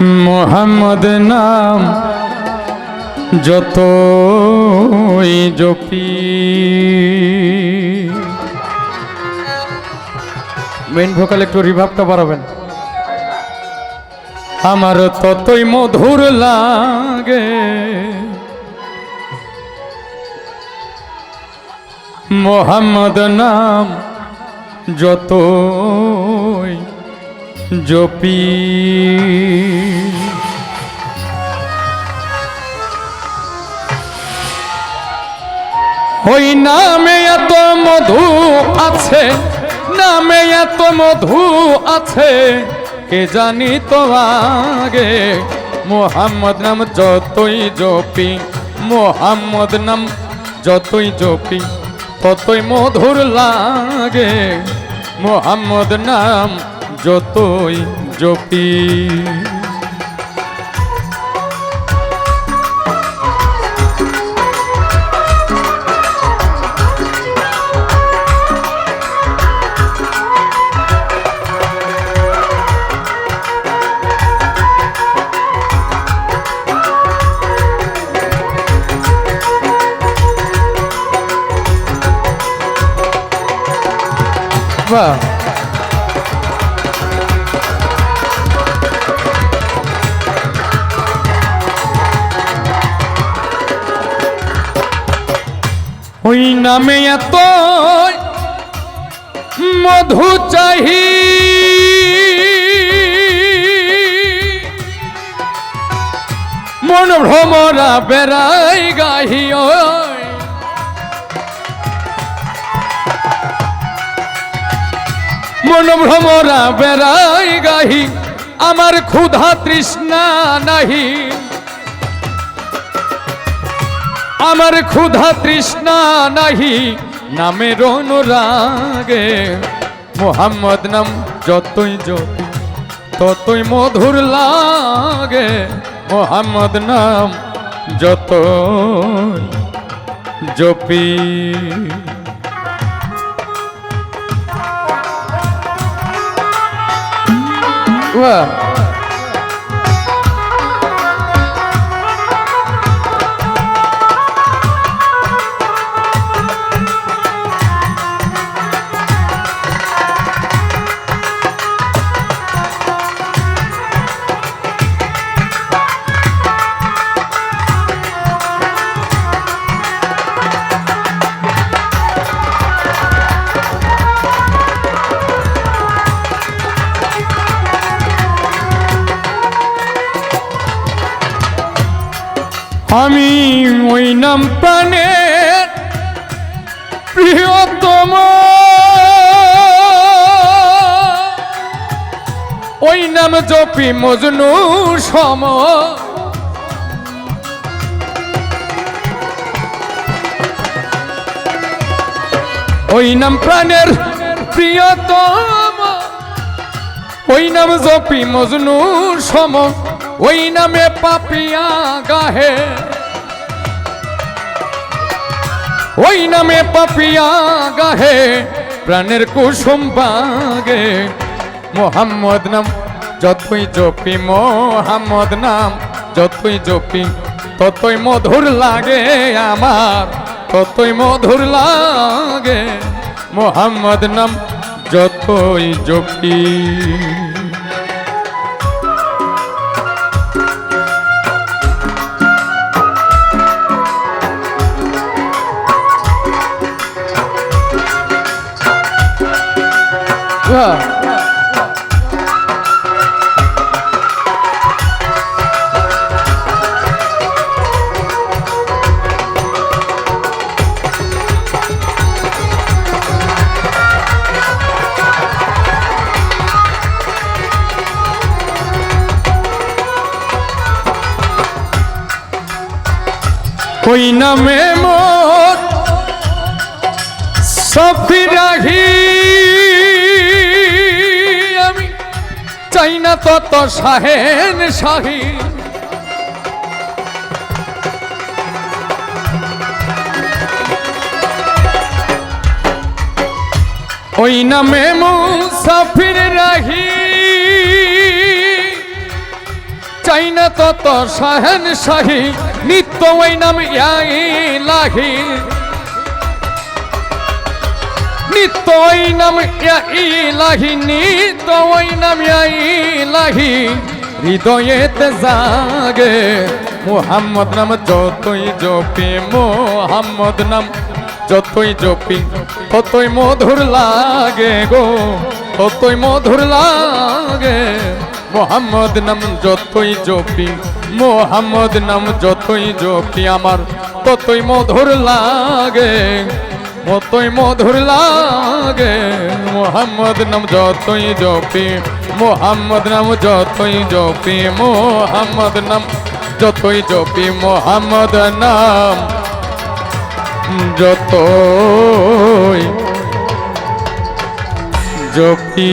মোহাম্মদ নাম যতই জপি। মেন ভোকাল একটু রিভাবটা বাড়াবেন। আমার ততই মধুর লাগে। মোহাম্মদ নাম যতই জপি। ওই নামে এত মধু আছে, নামে এত মধু আছে, কে জানি তো আগে? মোহাম্মদ নাম যতই জপি, মোহাম্মদ নাম যতই জপি, ততই মধুর লাগে। মোহাম্মদ নাম যতই জপি। বাহ। ওই নামে এত মধু চাহি। মন ভ্রমরা বেড়াই গাহি ওই। মন ভ্রমরা বেড়াই গাহি, আমার ক্ষুধা তৃষ্ণা নাহি। আমার ক্ষুধা তৃষ্ণা নাহি নামের অনুরাগে। মোহাম্মদ নাম যতই জ্যোতি, ততই মধুর লাগে। মোহাম্মদ নাম যতই জপি আমি ওই নাম প্রাণের প্রিয়তম। ওই নাম জপি মজনু সম। ওই নাম প্রাণের প্রিয়তম। ওই নাম জপি মজনু সম। ওই নামে পাপিয়া গাহে। ওই নামে পাপিয়া গাহে প্রাণের কুসুম বাগে। মোহাম্মদ নাম, যতই জপি মোহাম্মদ নাম, যতই জপি, ততই মধুর লাগে আমার, ততই মধুর লাগে। মোহাম্মদ নাম, যতই জপি। ওই নামে মোর সফিরাহি আমি চাই না তত শাহেন শাহী। ওই নামে মুসাফির রাহি। চাই না তত শাহেন শাহী, নিত্য ওই নাম ইয়াই লাহি নিত্য ওই নাম ইয়াই লাহি নিত্য ওই নাম ইয়াই লাহি। হৃদয়েতে জাগে মোহাম্মদ নাম, যতই জপি মোহাম্মদ নাম, যতই জপি, ততই মধুর লাগে গো, ততই মধুর লাগে। মোহাম্মদ নাম, যতই জপি মোহাম্মদ নাম, যতই জপি আমার, ততই মধুর লাগে। মতই মধুর লাগে, মোহাম্মদ নাম যতই জপি, মোহাম্মদ নাম যতই জপি, মোহাম্মদ নাম যতই জপি, মোহাম্মদ নাম যতই জপি।